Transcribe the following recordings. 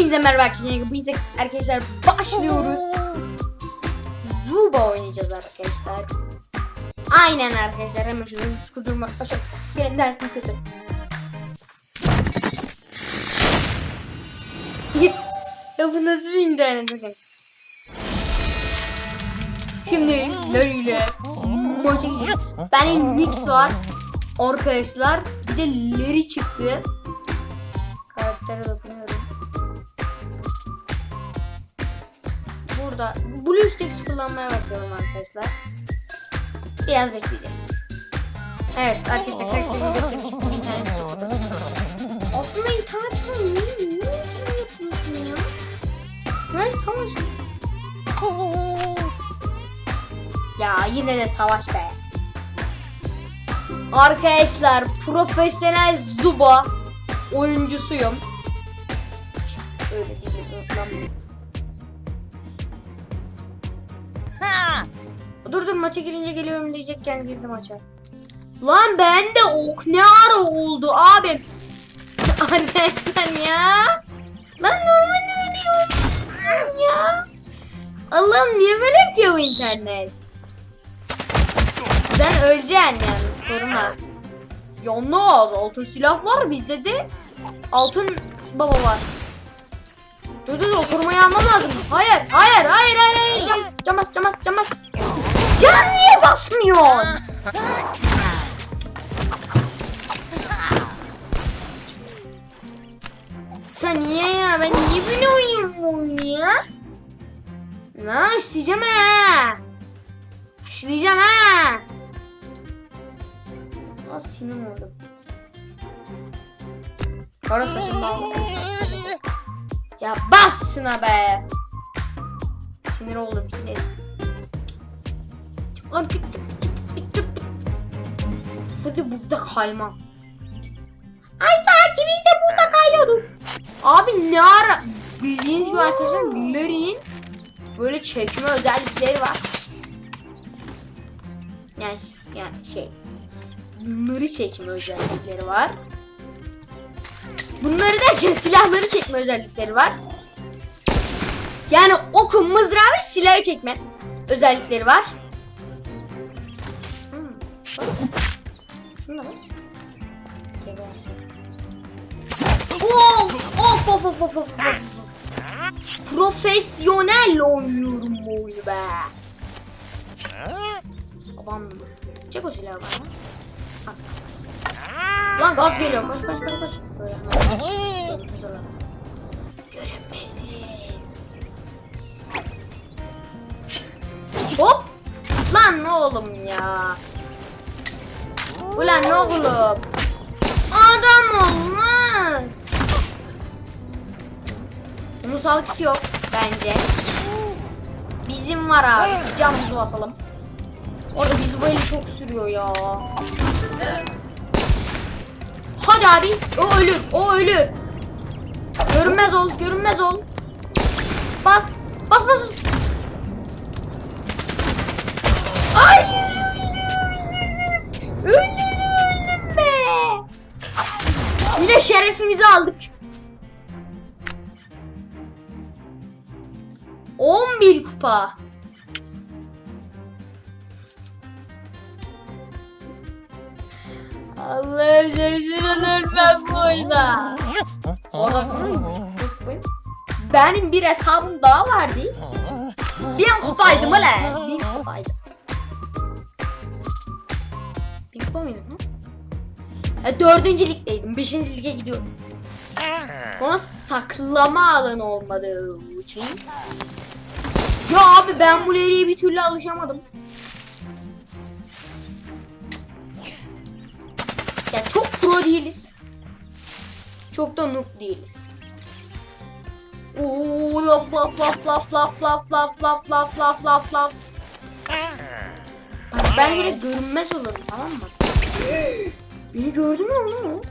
Hepinize merhaba arkadaşlar. Biz arkadaşlar başlıyoruz. Zuba oynayacağız arkadaşlar. Aynen arkadaşlar. Hemen şunu skudurma. Aşağı. Benim derdim kötü. ya bu nasıl bir internet bakın. Şimdi Larry'le maça geçeceğiz. Benim Nix var. Arkadaşlar bir de Larry çıktı. Karaktere dokunuyorum. Burada BlueStacks kullanmaya başlıyorum arkadaşlar. Biraz bekleyeceğiz. Evet arkadaşlar karakterimi göstermek için internet Aslında internetten niye, niye internet yapıyorsun ya? Ben savaş... Ya yine de savaş be. Arkadaşlar profesyonel Zuba oyuncusuyum. Öyle değil. Lan. Dur dur maça girince geliyorum diyecekken girdi maça. Lan ben de ok ne ara oldu abim. Arkadaşlar ya. Lan normalde yok ya. Allah'ım niye böyle yapıyor bu internet? Sen öleceksin yalnız koruma. Yalnız altın silah var bizde de altın baba var. Dur dur dur korumayı almam lazım. Hayır hayır hayır hayır hayır. Cam, cam bas cam bas cam bas. Can niye basmıyorsun? Ha niye ya? Ben niye böyle oynuyorum ya? Ne işleyeceğim ha? İşleyeceğim ha? Az sinir oldum. Kara saçım bağlı. Ya bas şuna be. Sinir oldum sinir. Fıdı burada kaymaz. Ay sanki biz de burada kayıyorduk. Abi ne ara bildiğiniz gibi arkadaşlar Larry'nin böyle çekme özellikleri var. Yani yani şey bunları çekme özellikleri var. Bunları da şey, silahları çekme özellikleri var. Yani okun, mızrağı ve silahı çekme özellikleri var. Hmm. Şunu da bas. Gebersin. Of of of of of of. Profesyonel oynuyorum bu oyunu be. Babam Çek o silahı bana. Az kaldı. Lan gaz geliyor. Koş koş koş koş. Böyle hemen. Görünmez. Hop. Lan ne oğlum ya. Ulan oğlum. Adam ol lan. Sağlık yok bence. Bizim var abi. Camımızı basalım. Orada biz böyle çok sürüyor ya. Hadi abi. O ölür. O ölür. Görünmez ol. Görünmez ol. Bas. Bas bas. Hayır. Şerefimizi aldık. 11 kupa. Allah'ım şaşırılır ben bu oyuna. Orada Benim bir hesabım daha vardı. Bir kupaydı mı lan? Bir kupaydı. Bir kupa mıydı mı? E, dördüncü ligdeydim. Beşinci lige gidiyorum. Ama saklama alanı olmadığı için. Ya abi ben bu leriye bir türlü alışamadım. Ya çok pro değiliz. Çok da noob değiliz. Oo laf laf laf laf laf laf laf laf laf laf laf laf. Bak ben böyle görünmez olurum tamam mı? Beni gördü mü onu?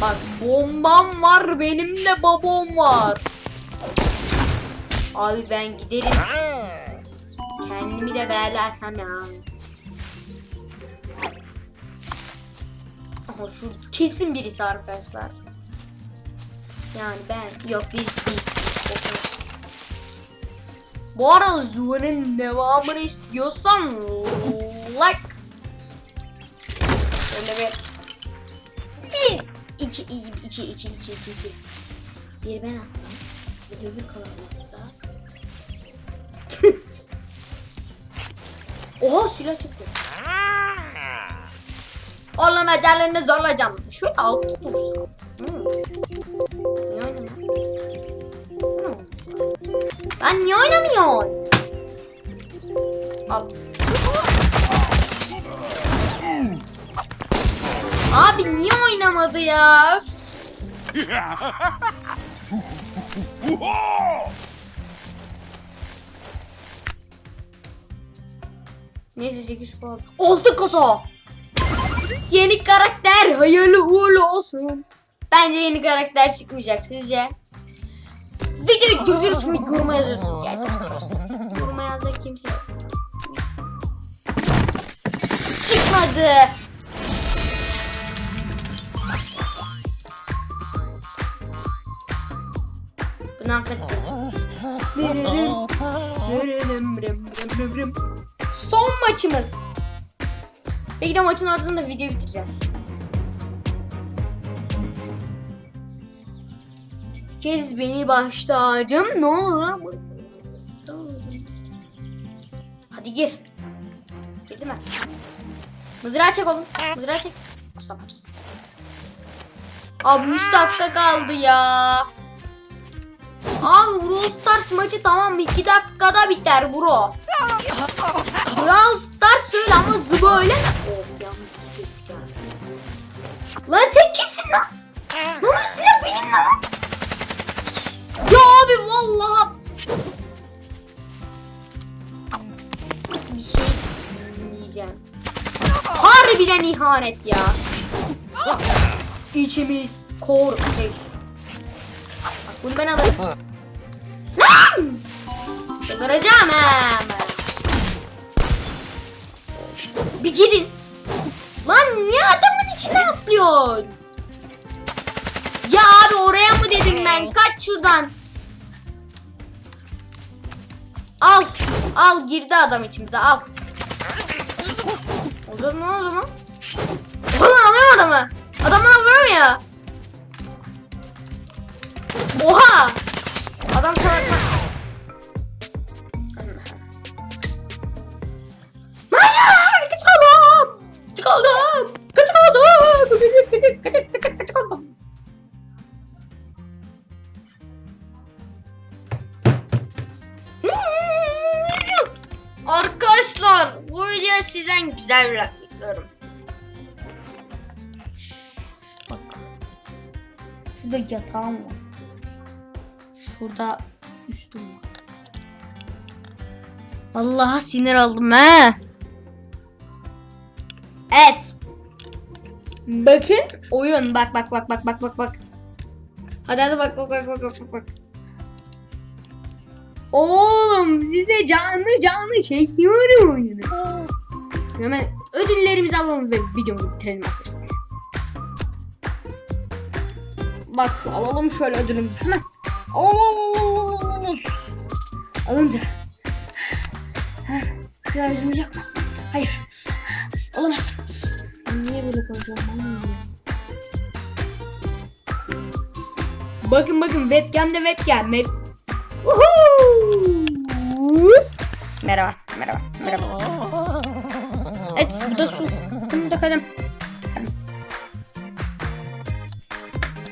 Bak bombam var benim de babam var. Abi ben giderim. Kendimi de bellersem ya. Aha şu kesin birisi arkadaşlar. Yani ben yok birisi değil. Bu arada Zuha'nın devamını istiyorsan like Şöyle bir bir iki iki iki iki iki iki iki bir ben atsam bir de öbür kalan atsa Oha silah çıktı. Oğlum ecelini zorlayacağım. Şöyle altta dursa. Olur? Niye oynamıyor? Olur? Lan niye oynamıyorsun? Al. Abi niye oynamadı ya? Neyse 8 kaldı. Oldu kasa. Yeni karakter hayırlı uğurlu olsun. Bence yeni karakter çıkmayacak sizce? Videoyu durdurup şimdi yoruma yazıyorsun. Arkadaşlar. Yoruma yazacak kimse. Çıkmadı. Son maçımız. Belki de maçın ardından da videoyu bitireceğim. Kez beni baştacım. Ne olur ama. Hadi gir. Girdi mi? Mızrağı çek oğlum. Mızrağı çek. Yapacağız. Abi 3 dakika kaldı ya. Abi Brawl Stars maçı tamam 2 dakikada biter bro. Brawl Stars söyle ama zıba öyle mi? Of yanlış kestik ya. Lan sen kimsin lan? Lan o silah benim lan. Ya abi vallahi. Bir şey diyeceğim. Harbiden ihanet ya. İçimiz kor ateş. Bunu ben alırım. Lan! Çıldıracağım hemen. Bir gidin. Lan niye adamın içine atlıyorsun? Ya abi oraya mı dedim ben? Kaç şuradan. Al. Al girdi adam içimize al. O zaman ne oldu mu? Ulan alıyorum adamı. Adam bana vuramıyor. Oha. Adam lan. Hayır! Kaç kaldım! Kaç kaldım! Kaç kaldım! Kaç kaç kaç kaç kaldım! Arkadaşlar bu video sizden güzel bir bekliyorum. Bak. Şurada yatağım var. Şurada üstüm var. Allah'a sinir oldum ha. Evet. Bakın oyun bak bak bak bak bak bak bak. Hadi hadi bak bak bak bak bak bak. Oğlum size canlı canlı çekiyorum oyunu. Hemen ödüllerimizi alalım ve videomuzu bitirelim arkadaşlar. Bak alalım şöyle ödülümüzü hemen. Alalım. Alınca. Biraz yüzümüz yakma. Hayır. Olamaz. Niye böyle konuşuyorum? Bakın bakın webcam de webcam. Web... Merhaba, merhaba, merhaba. Evet, bu da su. Bunu da. Kalem.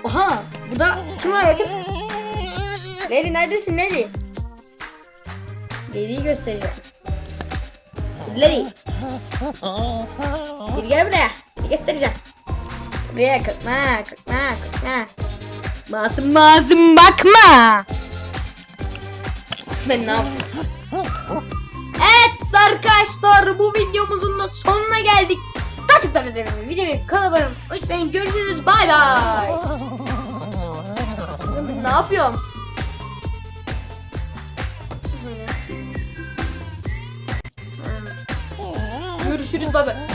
Oha, bu da kim var bakın. Leli neredesin Leli? Leli'yi göstereceğim. Leli. Gel gel buraya. Bir göstereceğim. Buraya kalkma, kalkma, kalkma. Masum masum bakma. Ben ne yapayım? Evet arkadaşlar bu videomuzun da sonuna geldik. Gerçekten özür dilerim. Videoyu kanalıma unutmayın. Görüşürüz. Bay bay. Ne yapıyorum? Görüşürüz baba.